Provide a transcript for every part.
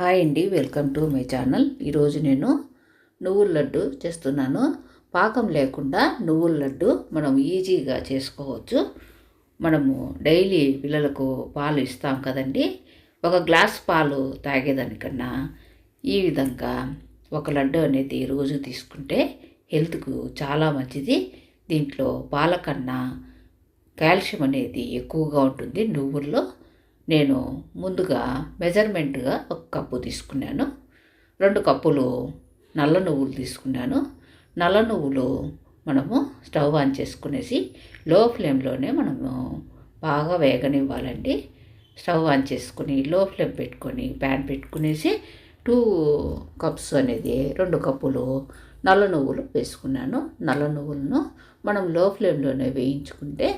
Hi అండి welcome to my channel. ఈరోజు నేను నువ్వుల లడ్డు చేస్తున్నాను. పాకం లేకుండా నువ్వుల లడ్డు మనం ఈజీగా చేసుకోవచ్చు. మనము డైలీ పిల్లలకు పాలు ఇస్తాం కదండి. ఒక గ్లాస్ పాలు తాగేదానికన్నా ఈ విధంగా ఒక లడ్డు అనేది రోజు తీసుకుంటే హెల్త్కు చాలా మంచిది. దీంట్లో పాల కన్నా కాల్షియం అనేది ఎక్కువగా ఉంటుంది నువ్వుల్లో. నేను ముందుగా మెజర్మెంట్గా ఒక కప్పు తీసుకున్నాను. రెండు కప్పులు నల్ల నువ్వులు తీసుకున్నాను. నల్ల నువ్వులు మనము స్టవ్ ఆన్ చేసుకునేసి లో ఫ్లేమ్లోనే మనము బాగా వేగనివ్వాలండి. స్టవ్ ఆన్ చేసుకుని లో ఫ్లేమ్ పెట్టుకొని ప్యాన్ పెట్టుకునేసి టూ కప్స్ అనేది రెండు కప్పులు నల్ల నువ్వులు వేసుకున్నాను. నల్ల నువ్వులను మనం లో ఫ్లేమ్లోనే వేయించుకుంటే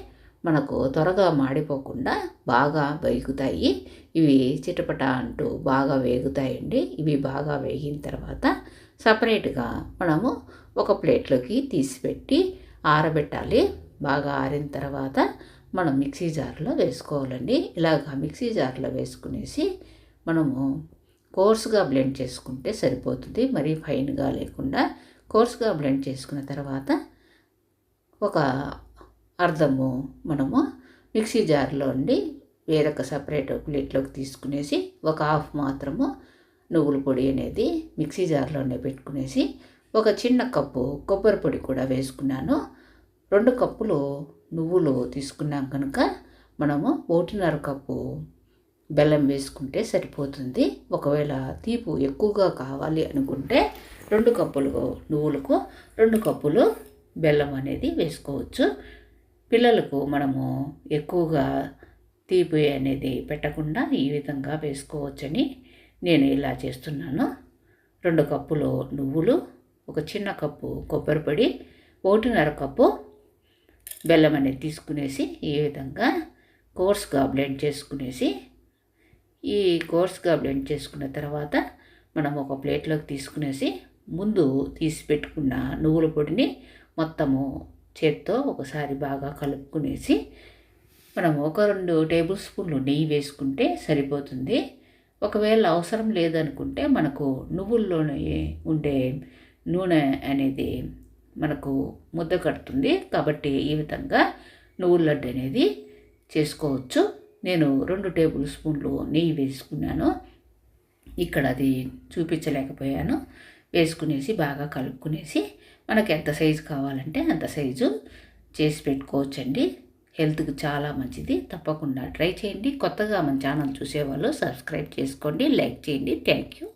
మనకు త్వరగా మాడిపోకుండా బాగా వేగుతాయి. ఇవి చిటపట అంటూ బాగా వేగుతాయండి. ఇవి బాగా వేగిన తర్వాత సపరేట్గా మనము ఒక ప్లేట్లోకి తీసిపెట్టి ఆరబెట్టాలి. బాగా ఆరిన తర్వాత మనం మిక్సీ జార్లో వేసుకోవాలండి. ఇలాగ మిక్సీ జార్లో వేసుకునేసి మనము కోర్సుగా బ్లెండ్ చేసుకుంటే సరిపోతుంది. మరీ ఫైన్గా లేకుండా కోర్సుగా బ్లెండ్ చేసుకున్న తర్వాత ఒక అర్ధము మనము మిక్సీ జార్లో ఉండి వేరొక సపరేట్ ప్లేట్లోకి తీసుకునేసి ఒక హాఫ్ మాత్రము నువ్వుల పొడి అనేది మిక్సీ జార్లోనే పెట్టుకునేసి ఒక చిన్న కప్పు కొబ్బరి పొడి కూడా వేసుకున్నాను. రెండు కప్పులు నువ్వులు తీసుకున్నాం కనుక మనము ఒకటిన్నర కప్పు బెల్లం వేసుకుంటే సరిపోతుంది. ఒకవేళ తీపు ఎక్కువగా కావాలి అనుకుంటే రెండు కప్పులు నువ్వులకు రెండు కప్పులు బెల్లం అనేది వేసుకోవచ్చు. పిల్లలకు మనము ఎక్కువగా తీపి అనేది పెట్టకుండా ఈ విధంగా వేసుకోవచ్చని నేను ఇలా చేస్తున్నాను. రెండు కప్పులు నువ్వులు ఒక చిన్న కప్పు కొబ్బరి పొడి ఒకటిన్నర కప్పు బెల్లం అనేది తీసుకునేసి ఈ విధంగా కోర్స్గా బ్లెండ్ చేసుకునేసి ఈ కోర్స్గా బ్లెండ్ చేసుకున్న తర్వాత మనం ఒక ప్లేట్లోకి తీసుకునేసి ముందు తీసి పెట్టుకున్న నువ్వుల పొడిని మొత్తము చేత్తో ఒకసారి బాగా కలుపుకునేసి మనం ఒక రెండు టేబుల్ స్పూన్లు నెయ్యి వేసుకుంటే సరిపోతుంది. ఒకవేళ అవసరం లేదనుకుంటే మనకు నువ్వుల్లోనే ఉండే నూనె అనేది మనకు ముద్ద కడుతుంది. కాబట్టి ఈ విధంగా నువ్వుల లడ్డు అనేది చేసుకోవచ్చు. నేను రెండు టేబుల్ స్పూన్లు నెయ్యి వేసుకున్నాను. ఇక్కడ అది చూపించలేకపోయాను. వేసుకునేసి బాగా కలుపుకునేసి మనకు ఎంత సైజు కావాలంటే అంత సైజు చేసి పెట్టుకోవచ్చండి. హెల్త్కి చాలా మంచిది. తప్పకుండా ట్రై చేయండి. కొత్తగా మన ఛానల్ చూసేవాళ్ళు సబ్స్క్రైబ్ చేసుకోండి లైక్ చేయండి. Thank you.